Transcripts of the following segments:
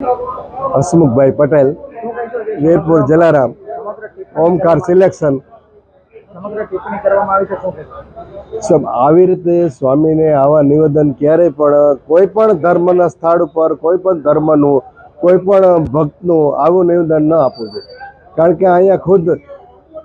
Hasmukhbhai Patel, વેરપુર Jalaram, Omkar selection. આવી રીતે સ્વામીને આવા નિવેદન ક્યારેય પણ કોઈ પણ ધર્મના સ્થળ ઉપર, કોઈ પણ ધર્મનું, કોઈ પણ ભક્તનું આવું નિવેદન ન આપવું જોઈએ. કારણ કે અહીંયા ખુદ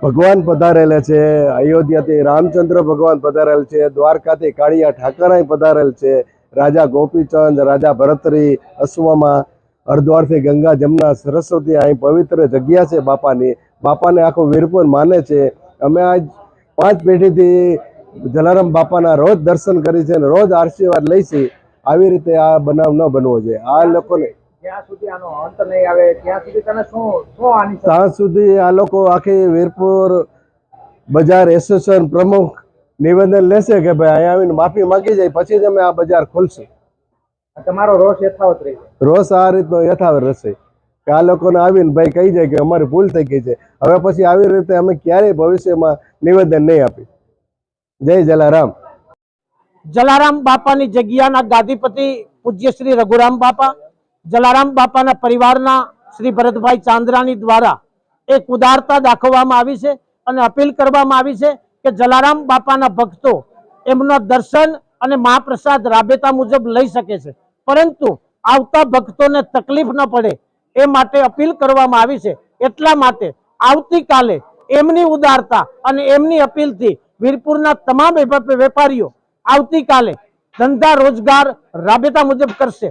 ભગવાન પધારેલા છે, અયોધ્યાથી રામચંદ્ર ભગવાન પધારેલ છે, દ્વારકાથી કાળિયા ઠાકરાય પધારેલ છે, રાજા ગોપીચંદ, રાજા ભરતરી, અશ્વમાં હરિદ્વારથી ગંગા જમના સરસ્વતી અહીં પવિત્ર જગ્યા છે બાપાની. બાપાને આખો વીરપુર માને છે. અમે આજ પાંચ પેઢીથી જલારામ બાપાના રોજ દર્શન કરી છે અને રોજ આશીર્વાદ લઈ છે. આવી રીતે આ બનાવ ન બનવો જોઈએ. આ લોકોને ત્યાં સુધી આ લોકો આખી વીરપુર બજાર એસોસિએશન પ્રમુખ નિવેદન લેશે કે ભાઈ અહીંયા આવીને માફી માંગી જાય પછી જ અમે આ બજાર ખોલશું. તમારો રોષ યથાવત રહી છે. આ રીતનો યથાવત રહેશે. કે આ લોકોને આવીને ભાઈ કહી જાય કે અમારી ભૂલ થઈ ગઈ છે. હવે પછી આવી રીતે અમે ક્યારેય ભવિષ્યમાં નિવેદન નહીં આપી જય જલારામ. જલારામ બાપાની જગ્યાના ગાદીપતિ પૂજ્ય શ્રી રઘુરામ બાપા જલારામ બાપાના પરિવારના શ્રી ભરતભાઈ ચાંદ્રાની દ્વારા એક ઉદારતા દાખવવામાં આવી છે અને અપીલ કરવામાં આવી છે કે જલારામ બાપાના ભક્તો એમના દર્શન અને મહાપ્રસાદ રાબેતા મુજબ લઈ શકે છે. પરંતુ આવતા ભક્તોને તકલીફ ન પડે. એ માટે અપીલ કરવામાં આવી છે. એટલા માટે આવતીકાલે એમની ઉદારતા અને એમની અપીલથી વીરપુરના તમામ વેપ- વેપારીઓ આવતીકાલે ધંધા રોજગાર રાબેતા મુજબ કરશે.